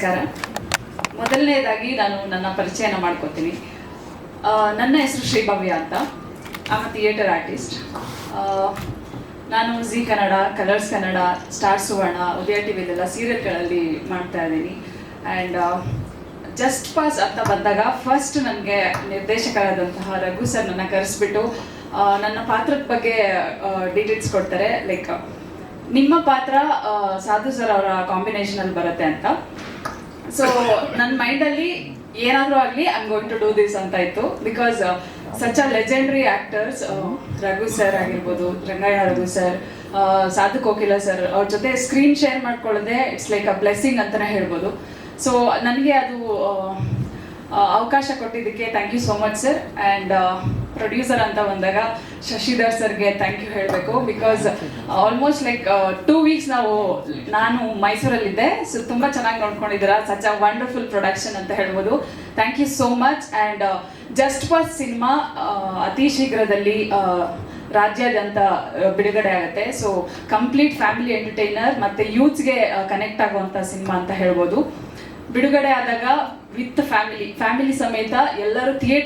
ನಮಸ್ಕಾರ. ಮೊದಲನೇದಾಗಿ ನಾನು ನನ್ನ ಪರಿಚಯನ ಮಾಡ್ಕೋತೀನಿ. ನನ್ನ ಹೆಸರು ಶ್ರೀಭವ್ಯ ಅಂತ. ಆಮ್ ಥಿಯೇಟರ್ ಆರ್ಟಿಸ್ಟ್ ನಾನು Zee Kannada Colors Kannada Star Suvarna Udaya T ವಿಲೆಲ್ಲ ಸೀರಿಯಲ್ಗಳಲ್ಲಿ ಮಾಡ್ತಾ ಇದ್ದೀನಿ. ಆ್ಯಂಡ್ ಜಸ್ಟ್ ಪಾಸ್ ಅಂತ ಬಂದಾಗ ಫಸ್ಟ್ ನನಗೆ ನಿರ್ದೇಶಕರಾದಂತಹ ರಘು ಸರ್ ನನ್ನ ಕರೆಸ್ಬಿಟ್ಟು ನನ್ನ ಪಾತ್ರದ ಬಗ್ಗೆ ಡೀಟೇಲ್ಸ್ ಕೊಡ್ತಾರೆ. ಲೈಕ್ ನಿಮ್ಮ ಪಾತ್ರ ಸಾಧು ಸರ್ ಅವರ ಕಾಂಬಿನೇಷನ್ ಅಲ್ಲಿ ಬರುತ್ತೆ ಅಂತ. ಸೊ ನನ್ನ ಮೈಂಡಲ್ಲಿ ಏನಾದರೂ ಆಗಲಿ I going to do this ಅಂತ ಇತ್ತು. Because such a legendary actors Raghu sir ಆಗಿರ್ಬೋದು ರಂಗಾಯಣ ರಘು ಸರ್ ಸಾಧು ಕೋಕಿಲ ಸರ್ ಅವ್ರ ಜೊತೆ ಸ್ಕ್ರೀನ್ ಶೇರ್ ಮಾಡ್ಕೊಳ್ಳೋದೆ ಇಟ್ಸ್ ಲೈಕ್ ಅ ಬ್ಲೆಸ್ಸಿಂಗ್ ಅಂತಲೇ ಹೇಳ್ಬೋದು. ಸೊ ನನಗೆ ಅದು ಆ, ಆ, ಅವಕಾಶ ಕೊಟ್ಟಿದ್ದಕ್ಕೆ thank you so much sir and producer ಅಂತ ಬಂದಾಗ ಶಶಿಧರ್ ಸರ್ಗೆ ಥ್ಯಾಂಕ್ ಯು ಹೇಳಬೇಕು. Because almost like two weeks ನಾವು ನಾನು ಮೈಸೂರಲ್ಲಿದ್ದೆ. ಸೊ ತುಂಬ ಚೆನ್ನಾಗಿ ನೋಡ್ಕೊಂಡಿದ್ದೀರಾ. ಸಚ್ ಅ ವಂಡರ್ಫುಲ್ ಪ್ರೊಡಕ್ಷನ್ ಅಂತ ಹೇಳ್ಬೋದು. Thank you so much and just for cinema ಅತಿ ಶೀಘ್ರದಲ್ಲಿ ಆ, ರಾಜ್ಯಾದ್ಯಂತ ಬಿಡುಗಡೆ ಆಗುತ್ತೆ. ಸೊ ಕಂಪ್ಲೀಟ್ ಫ್ಯಾಮಿಲಿ ಎಂಟರ್ಟೈನರ್ ಮತ್ತೆ ಯೂತ್ಸ್ಗೆ ಕನೆಕ್ಟ್ ಆಗುವಂಥ ಸಿನಿಮಾ ಅಂತ ಹೇಳ್ಬೋದು. ಬಿಡುಗಡೆ ಆದಾಗ ವಿತ್ ಫ್ಯಾಮಿಲಿ ಫ್ಯಾಮಿಲಿ ಸಮೇತ ಎಲ್ಲರೂ ಥಿಯೇಟರ್